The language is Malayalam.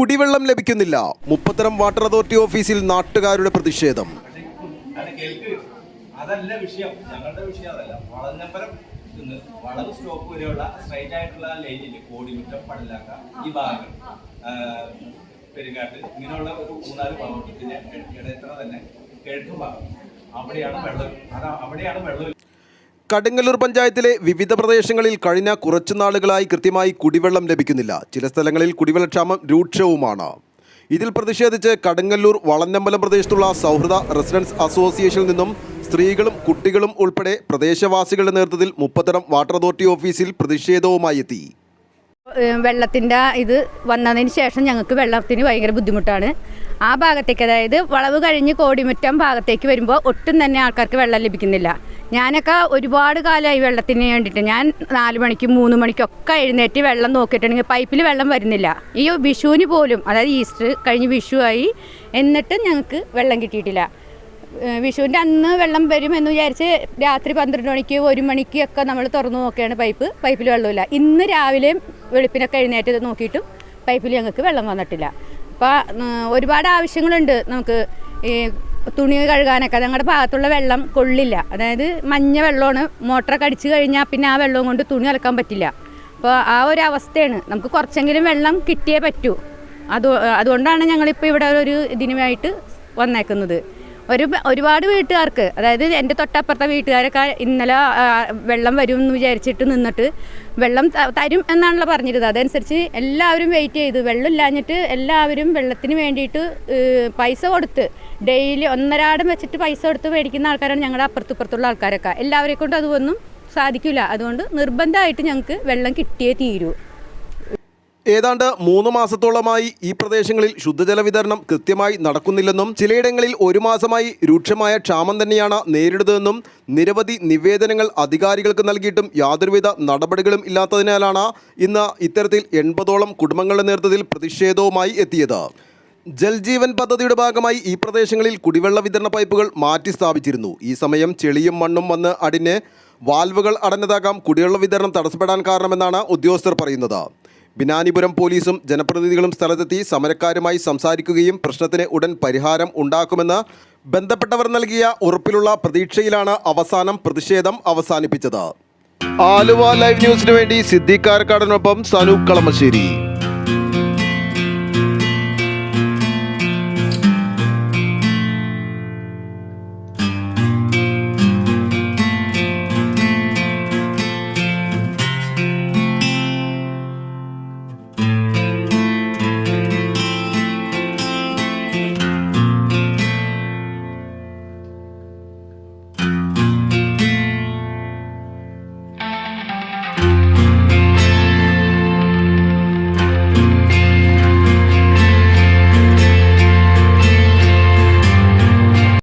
കുടിവെള്ളം ലഭിക്കുന്നില്ല. മുപ്പത്തരം വാട്ടർ അതോറിറ്റി ഓഫീസിൽ നാട്ടുകാരുടെ പ്രതിഷേധം. അതല്ല വിഷയം. ഞങ്ങളുടെ വിഷയം അതല്ല. സ്റ്റോപ്പ് വരെയുള്ള സ്ട്രൈറ്റ് ആയിട്ടുള്ള ലൈനിൽ ഈ ഭാഗം പെരുങ്ങാട്ട് ഇങ്ങനെയുള്ള ഒരു മൂന്നാൽ പിന്നെ ഇടയത്ര തന്നെ കിഴക്ക് ഭാഗം. അവിടെയാണ് വെള്ളം. അതാ അവിടെയാണ് വെള്ളം കടുങ്ങല്ലൂർ പഞ്ചായത്തിലെ വിവിധ പ്രദേശങ്ങളിൽ കഴിഞ്ഞ കുറച്ചു നാളുകളായി കൃത്യമായി കുടിവെള്ളം ലഭിക്കുന്നില്ല. ചില സ്ഥലങ്ങളിൽ കുടിവെള്ളക്ഷാമം രൂക്ഷവുമാണ്. ഇതിൽ പ്രതിഷേധിച്ച് കടുങ്ങല്ലൂർ വളഞ്ഞമ്പലം പ്രദേശത്തുള്ള സൗഹൃദ റെസിഡൻസ് അസോസിയേഷനിൽ നിന്നും സ്ത്രീകളും കുട്ടികളും ഉൾപ്പെടെ പ്രദേശവാസികളുടെ നേതൃത്വത്തിൽ മുപ്പത്തരം വാട്ടർ അതോറിറ്റി ഓഫീസിൽ പ്രതിഷേധവുമായി എത്തി. വെള്ളത്തിന്റെ ഇത് വന്നതിന് ശേഷം ഞങ്ങൾക്ക് വെള്ളത്തിന് ഭയങ്കര ബുദ്ധിമുട്ടാണ്. ആ ഭാഗത്തേക്ക് അതായത് വളവ് കഴിഞ്ഞ് കോടിമുറ്റം ഭാഗത്തേക്ക് വരുമ്പോൾ ഒട്ടും തന്നെ ആൾക്കാർക്ക് വെള്ളം ലഭിക്കുന്നില്ല. ഞാനൊക്കെ ഒരുപാട് കാലമായി വെള്ളത്തിന് വേണ്ടിയിട്ട് ഞാൻ നാല് മണിക്കും മൂന്ന് മണിക്കൊക്കെ എഴുന്നേറ്റ് വെള്ളം നോക്കിയിട്ടുണ്ടെങ്കിൽ പൈപ്പിൽ വെള്ളം വരുന്നില്ല. ഈ വിഷുവിന് പോലും അതായത് ഈസ്റ്റർ കഴിഞ്ഞ് വിഷുവായി എന്നിട്ടും ഞങ്ങൾക്ക് വെള്ളം കിട്ടിയിട്ടില്ല. വിഷുവിന്റെ അന്ന് വെള്ളം വരും എന്ന് വിചാരിച്ച് രാത്രി പന്ത്രണ്ട് മണിക്ക് ഒരു മണിക്ക് ഒക്കെ നമ്മൾ തുറന്നു നോക്കുകയാണ് പൈപ്പ്. പൈപ്പിൽ വെള്ളമില്ല. ഇന്ന് രാവിലെയും വെളുപ്പിനൊക്കെ എഴുന്നേറ്റ് നോക്കിയിട്ടും പൈപ്പിൽ ഞങ്ങൾക്ക് വെള്ളം വന്നിട്ടില്ല. അപ്പോൾ ഒരുപാട് ആവശ്യങ്ങളുണ്ട് നമുക്ക്. ഈ തുണി കഴുകാനൊക്കെ. ഞങ്ങളുടെ ഭാഗത്തുള്ള വെള്ളം കൊള്ളില്ല. അതായത് മഞ്ഞ വെള്ളമാണ്. മോട്ടറൊക്കെ അടിച്ചു കഴിഞ്ഞാൽ പിന്നെ ആ വെള്ളം കൊണ്ട് തുണി അലക്കാൻ പറ്റില്ല. അപ്പോൾ ആ ഒരു അവസ്ഥയാണ്. നമുക്ക് കുറച്ചെങ്കിലും വെള്ളം കിട്ടിയേ പറ്റൂ. അത് അതുകൊണ്ടാണ് ഞങ്ങളിപ്പോൾ ഇവിടെ ഒരു ഇതിനുമായിട്ട് വന്നേക്കുന്നത്. ഒരു ഒരുപാട് വീട്ടുകാർക്ക് അതായത് എന്റെ തൊട്ടപ്പുറത്തെ വീട്ടുകാരൊക്കെ ഇന്നലെ വെള്ളം വരും എന്ന് വിചാരിച്ചിട്ട് നിന്നിട്ട് വെള്ളം തരും എന്നാണല്ലോ പറഞ്ഞിരുന്നത്. അതനുസരിച്ച് എല്ലാവരും വെയിറ്റ് ചെയ്തു. വെള്ളം ഇല്ലാഞ്ഞിട്ട് എല്ലാവരും വെള്ളത്തിന് വേണ്ടിയിട്ട് പൈസ കൊടുത്ത് ഡെയിലി ഒന്നരാടം വെച്ചിട്ട് പൈസ കൊടുത്ത് മേടിക്കുന്ന ആൾക്കാരാണ് ഞങ്ങളുടെ അപ്പുറത്ത് ഇപ്പുറത്തുള്ള ആൾക്കാരൊക്കെ. എല്ലാവരെ കൊണ്ട് അതൊന്നും സാധിക്കില്ല അതുകൊണ്ട് നിർബന്ധമായിട്ട് ഞങ്ങൾക്ക് വെള്ളം കിട്ടിയേ തീരൂ. ഏതാണ്ട് മൂന്ന് മാസത്തോളമായി ഈ പ്രദേശങ്ങളിൽ ശുദ്ധജല വിതരണം കൃത്യമായി നടക്കുന്നില്ലെന്നും ചിലയിടങ്ങളിൽ ഒരു മാസമായി രൂക്ഷമായ ക്ഷാമം തന്നെയാണ് നേരിടുന്നതെന്നും നിരവധി നിവേദനങ്ങൾ അധികാരികൾക്ക് നൽകിയിട്ടും യാതൊരുവിധ നടപടികളും ഇല്ലാത്തതിനാലാണ് ഇന്ന് ഇത്തരത്തിൽ എൺപതോളം കുടുംബങ്ങളുടെ നേതൃത്വത്തിൽ പ്രതിഷേധവുമായി എത്തിയത്. ജൽജീവൻ പദ്ധതിയുടെ ഭാഗമായി ഈ പ്രദേശങ്ങളിൽ കുടിവെള്ള വിതരണ പൈപ്പുകൾ മാറ്റി സ്ഥാപിച്ചിരുന്നു. ഈ സമയം ചെളിയും മണ്ണും വന്ന് അടിഞ്ഞ് വാൽവുകൾ അടഞ്ഞതാകാം കുടിവെള്ള വിതരണം തടസ്സപ്പെടാൻ കാരണമെന്നാണ് ഉദ്യോഗസ്ഥർ പറയുന്നത്. ബിനാനിപുരം പോലീസും ജനപ്രതിനിധികളും സ്ഥലത്തെത്തി സമരക്കാരുമായി സംസാരിക്കുകയും പ്രശ്നത്തിന് ഉടൻ പരിഹാരം ഉണ്ടാക്കുമെന്ന് ബന്ധപ്പെട്ടവർ നൽകിയ ഉറപ്പിലുള്ള പ്രതീക്ഷയിലാണ് അവസാനം പ്രതിഷേധം അവസാനിപ്പിച്ചത്. ആലുവ ലൈവ് ന്യൂസിനു വേണ്ടി സിദ്ദീഖ് കാരക്കാടനൊപ്പം സനൂപ് കളമശ്ശേരി.